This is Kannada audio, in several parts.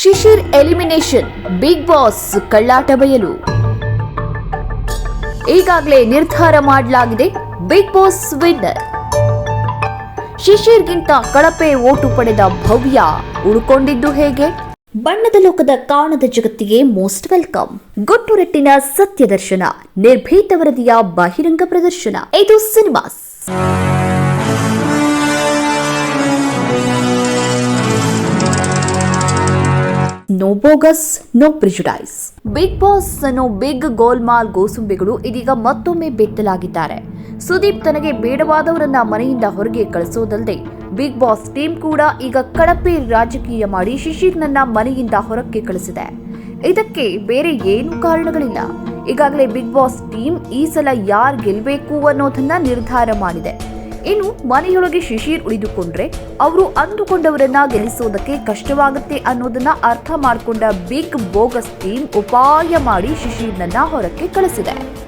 ಶಿಶಿರ್ ಎಲಿಮಿನೇಷನ್ ಬಿಗ್ ಬಾಸ್ ಕಳ್ಳಾಟ ಬಯಲು. ಈಗಾಗಲೇ ನಿರ್ಧಾರ ಮಾಡಲಾಗಿದೆ ಬಿಗ್ ಬಾಸ್ ವಿನ್ನರ್. ಶಿಶಿರ್ಗಿಂತ ಕಳಪೆ ಓಟು ಪಡೆದ ಭವ್ಯ ಉಳ್ಕೊಂಡಿದ್ದು ಹೇಗೆ? ಬಣ್ಣದ ಲೋಕದ ಕಾಣದ ಜಗತ್ತಿಗೆ ಮೋಸ್ಟ್ ವೆಲ್ಕಮ್. ಗುಟ್ಟುರಟ್ಟಿನ ಸತ್ಯ ದರ್ಶನ ನಿರ್ಭೀತ ವರದಿಯ ಬಹಿರಂಗ ಪ್ರದರ್ಶನ. ಇದು cinemas. No bogus no prejudice. Big boss ಅನ್ನೋ ಬಿಗ್ ಗೋಲ್ಮಾಲ್ ಗೋಸುಂಬಿಗಳು ಇದೀಗ ಮತ್ತೊಮ್ಮೆ ಬೆತ್ತಲಾಗಿದ್ದಾರೆ. ಸುದೀಪ್ ತನಗೆ ಬೇಡವಾದವರನ್ನ ಮನೆಯಿಂದ ಹೊರಗೆ ಕಳಿಸೋದಲ್ಲದೆ ಬಿಗ್ ಬಾಸ್ ಟೀಮ್ ಕೂಡ ಈಗ ಕಳಪೆ ರಾಜಕೀಯ ಮಾಡಿ ಶಿಶಿರ್ನನ್ನ ಮನೆಯಿಂದ ಹೊರಕ್ಕೆ ಕಳಿಸಿದೆ. ಇದಕ್ಕೆ ಬೇರೆ ಏನು ಕಾರಣಗಳಿಲ್ಲ. ಈಗಾಗಲೇ ಬಿಗ್ ಬಾಸ್ ಟೀಮ್ ಈ ಸಲ ಯಾರು ಗೆಲ್ಲಬೇಕು ಅನ್ನೋದನ್ನ ನಿರ್ಧಾರ ಮಾಡಿದೆ. ಇನ್ನು ಮನೆಯೊಳಗೆ ಶಿಶಿರ್ ಉಳಿದುಕೊಂಡ್ರೆ ಅವರು ಅಂದುಕೊಂಡವರನ್ನ ಗೆಲ್ಲಿಸೋದಕ್ಕೆ ಕಷ್ಟವಾಗುತ್ತೆ ಅನ್ನೋದನ್ನ ಅರ್ಥ ಮಾಡಿಕೊಂಡ ಬಿಗ್ ಬೋಗಸ್ ಟೀಮ್ ಉಪಾಯ ಮಾಡಿ ಶಿಶಿರ್ನನ್ನ ಹೊರಕ್ಕೆ ಕಳಿಸಿದೆ.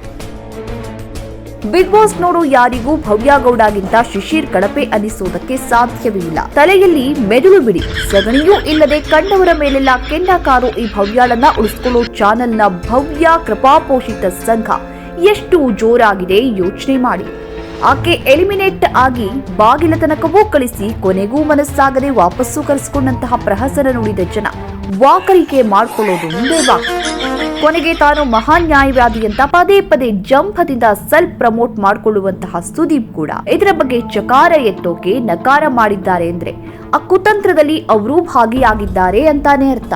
ಬಿಗ್ ಬಾಸ್ ನೋಡು ಯಾರಿಗೂ ಭವ್ಯ ಗೌಡಗಿಂತ ಶಿಶಿರ್ ಕಳಪೆ ಅನಿಸೋದಕ್ಕೆ ಸಾಧ್ಯವೇ ಇಲ್ಲ. ತಲೆಯಲ್ಲಿ ಮೆದುಳು ಬಿಡಿ. ಸಗಣಿಯೂ ಇಲ್ಲದೆ ಕಂಡವರ ಮೇಲೆಲ್ಲ ಕೆಂಡ ಕಾರು ಈ ಭವ್ಯಾಳನ್ನ ಉಳಿಸ್ಕೊಳ್ಳೋ ಚಾನೆಲ್ನ ಭವ್ಯ ಕೃಪಾಪೋಷಿತ ಸಂಘ. ಎಷ್ಟು ಜೋರಾಗಿದೆ ಯೋಚನೆ ಮಾಡಿ. ಆಕೆ ಎಲಿಮಿನೇಟ್ ಆಗಿ ಬಾಗಿಲ ತನಕವೂ ಕಳಿಸಿ ಕೊನೆಗೂ ಮನಸ್ಸಾಗದೆ ವಾಪಸ್ಸು ಕರೆಸಿಕೊಂಡಂತಹ ಪ್ರಹಸನ ನುಡಿದ ಜನ ವಾಕರಿಕೆ ಮಾಡಿಕೊಳ್ಳೋದು ಮುಂದೆ ಕೊನೆಗೆ ತಾನು ಮಹಾನ್ ನ್ಯಾಯವಾದಿ ಅಂತ ಪದೇ ಪದೇ ಜಂಭದಿಂದ ಸೆಲ್ಫ್ ಪ್ರಮೋಟ್ ಮಾಡಿಕೊಳ್ಳುವಂತಹ ಸುದೀಪ್ ಕೂಡ ಇದರ ಬಗ್ಗೆ ಚಕಾರ ಎತ್ತೋಕೆ ನಕಾರ ಮಾಡಿದ್ದಾರೆ ಅಂದ್ರೆ ಆ ಕುತಂತ್ರದಲ್ಲಿ ಅವರೂ ಭಾಗಿಯಾಗಿದ್ದಾರೆ ಅಂತಾನೆ ಅರ್ಥ.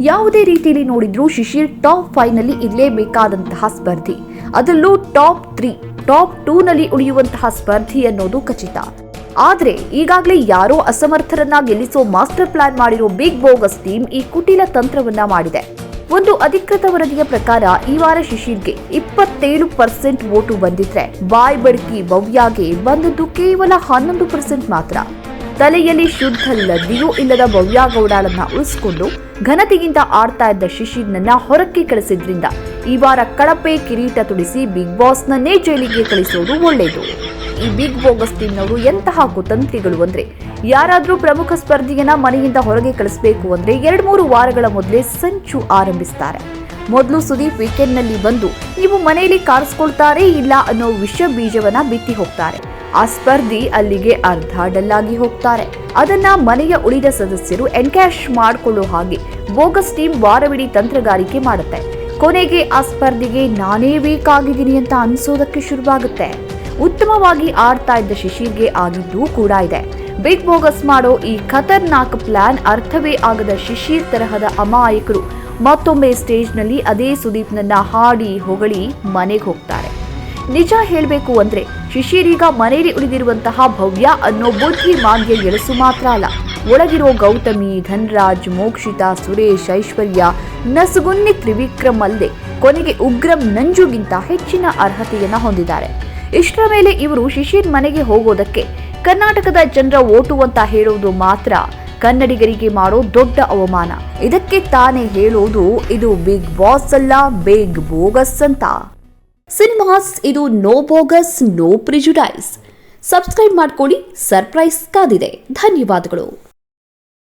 ಯಾವುದೇ ರೀತಿಯಲ್ಲಿ ನೋಡಿದ್ರು ಶಿಶಿರ್ ಟಾಪ್ ಫೈವ್ನಲ್ಲಿ ಇರಲೇಬೇಕಾದಂತಹ ಸ್ಪರ್ಧಿ. ಅದರಲ್ಲೂ ಟಾಪ್ ತ್ರೀ ಟಾಪ್ ಟೂನಲ್ಲಿ ಉಳಿಯುವಂತಹ ಸ್ಪರ್ಧಿ ಅನ್ನೋದು ಖಚಿತ. ಆದ್ರೆ ಈಗಾಗಲೇ ಯಾರೋ ಅಸಮರ್ಥರನ್ನ ಗೆಲ್ಲಿಸೋ ಮಾಸ್ಟರ್ ಪ್ಲಾನ್ ಮಾಡಿರೋ ಬಿಗ್ ಬೋಗಸ್ ಟೀಮ್ ಈ ಕುಟಿಲ ತಂತ್ರವನ್ನ ಮಾಡಿದೆ. ಒಂದು ಅಧಿಕೃತ ವರದಿಯ ಪ್ರಕಾರ ಈ ವಾರ ಶಿಶಿರ್ಗೆ ಇಪ್ಪತ್ತೇಳು ಪರ್ಸೆಂಟ್ ವೋಟು ಬಂದಿದ್ರೆ ಬಾಯ್ ಬಡ್ಕಿ ಭವ್ಯಾಗೆ ಬಂದದ್ದು ಕೇವಲ ಹನ್ನೊಂದು ಪರ್ಸೆಂಟ್ ಮಾತ್ರ. ತಲೆಯಲ್ಲಿ ಶುದ್ಧ ಲದ್ದಿಯೂ ಇಲ್ಲದ ಭವ್ಯ ಗೌಡಾಳನ್ನ ಉಳಿಸಿಕೊಂಡು ಘನತೆಗಿಂತ ಆಡ್ತಾ ಇದ್ದ ಶಿಶಿರ್ನನ್ನ ಹೊರಕ್ಕೆ ಕಳಿಸಿದ್ರಿಂದ ಈ ವಾರ ಕಳಪೆ ಕಿರೀಟ ತುಡಿಸಿ ಬಿಗ್ ಬಾಸ್ನನ್ನೇ ಜೈಲಿಗೆ ಕಳಿಸೋದು ಒಳ್ಳೆಯದು. ಈ ಬಿಗ್ ಬೋಗಸ್ ಟೀಮ್ನವರು ಎಂತಹ ಕುತಂತ್ರಿಗಳು ಅಂದ್ರೆ? ಯಾರಾದರೂ ಪ್ರಮುಖ ಸ್ಪರ್ಧಿಯನ್ನ ಮನೆಯಿಂದ ಹೊರಗೆ ಕಳಿಸಬೇಕು ಅಂದ್ರೆ ಎರಡ್ ಮೂರು ವಾರಗಳ ಮೊದಲೇ ಸಂಚು ಆರಂಭಿಸ್ತಾರೆ. ಮೊದಲು ಸುದೀಪ್ ವೀಕೆಂಡ್ನಲ್ಲಿ ಬಂದು, ನೀವು ಮನೆಯಲ್ಲಿ ಕಾರಿಸ್ಕೊಳ್ತಾರೆ ಇಲ್ಲ ಅನ್ನೋ ವಿಷ ಬೀಜವನ್ನ ಬಿತ್ತಿ ಹೋಗ್ತಾರೆ. ಆ ಸ್ಪರ್ಧಿ ಅಲ್ಲಿಗೆ ಅರ್ಧ ಡಲ್ಲಾಗಿ ಹೋಗ್ತಾರೆ. ಅದನ್ನ ಮನೆಯ ಉಳಿದ ಸದಸ್ಯರು ಎನ್ಕ್ಯಾಶ್ ಮಾಡಿಕೊಳ್ಳೋ ಹಾಗೆ ಬೋಗಸ್ ಟೀಮ್ ವಾರವಿಡೀ ತಂತ್ರಗಾರಿಕೆ ಮಾಡುತ್ತೆ. ಕೊನೆಗೆ ಆ ಸ್ಪರ್ಧೆಗೆ ನಾನೇ ಬೇಕಾಗಿದ್ದೀನಿ ಅಂತ ಅನ್ಸೋದಕ್ಕೆ ಶುರುವಾಗುತ್ತೆ. ಉತ್ತಮವಾಗಿ ಆಡ್ತಾ ಇದ್ದ ಶಿಶಿರ್ಗೆ ಆಗಿದ್ದೂ ಕೂಡ ಇದೆ. ಬಿಗ್ ಬೋಗಸ್ ಮಾಡೋ ಈ ಖತರ್ನಾಕ್ ಪ್ಲಾನ್ ಅರ್ಥವೇ ಆಗದ ಶಿಶಿರ್ ತರಹದ ಅಮಾಯಕರು ಮತ್ತೊಮ್ಮೆ ಸ್ಟೇಜ್ನಲ್ಲಿ ಅದೇ ಸುದೀಪ್ನನ್ನ ಹಾಡಿ ಹೊಗಳಿ ಮನೆಗೆ ಹೋಗ್ತಾರೆ. ನಿಜ ಹೇಳಬೇಕು ಅಂದ್ರೆ ಶಿಶಿರ್ ಈಗ ಮನೆಯಲ್ಲಿ ಉಳಿದಿರುವಂತಹ ಭವ್ಯ ಅನ್ನೋ ಬುದ್ಧಿ ಮಾಂದ್ಯ ಎಳಸು ಮಾತ್ರ ಅಲ್ಲ. ಒಳಗಿರೋ ಗೌತಮಿ, ಧನ್ರಾಜ್, ಮೋಕ್ಷಿತ, ಸುರೇಶ್, ಐಶ್ವರ್ಯ, ನಸುಗುನ್ನಿ ತ್ರಿವಿಕ್ರಮ್ ಅಲ್ಲದೆ ಕೊನೆಗೆ ಉಗ್ರಂ ನಂಜುಗಿಂತ ಹೆಚ್ಚಿನ ಅರ್ಹತೆಯನ್ನ ಹೊಂದಿದ್ದಾರೆ. ಇಷ್ಟರ ಮೇಲೆ ಇವರು ಶಿಶಿರ್ ಮನೆಗೆ ಹೋಗೋದಕ್ಕೆ ಕರ್ನಾಟಕದ ಜನರ ಓಟು ಅಂತ ಹೇಳೋದು ಮಾತ್ರ ಕನ್ನಡಿಗರಿಗೆ ಮಾಡೋ ದೊಡ್ಡ ಅವಮಾನ. ಇದಕ್ಕೆ ತಾನೇ ಹೇಳೋದು ಇದು ಬಿಗ್ ಬಾಸ್ ಅಲ್ಲ, ಬಿಗ್ ಬೋಗಸ್ ಅಂತ. ಸಿನಿಮಾಸ್ ಇದು no bogus, no prejudice. Subscribe ಮಾಡ್ಕೊಳ್ಳಿ, ಸರ್ಪ್ರೈಸ್ ಕಾದಿದೆ. ಧನ್ಯವಾದಗಳು.